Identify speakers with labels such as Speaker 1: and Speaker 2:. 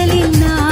Speaker 1: కదిలినా